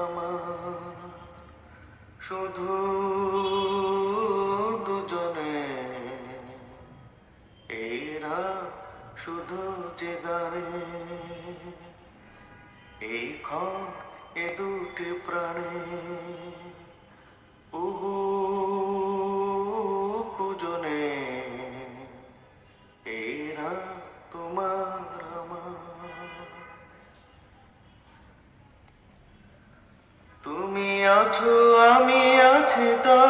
আমার শুধু দুজনে শুধু যে এই ক্ষণ এ দুটি প্রাণে আছো আমি আছি তা।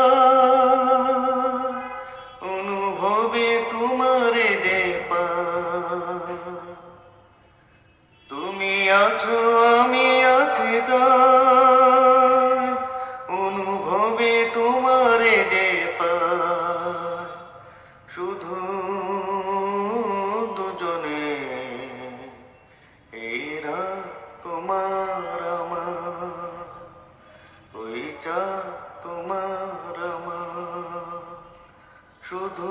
অনুভবে তোমারে যে তুমি আছো ওইটা তোমার আমার। শুধু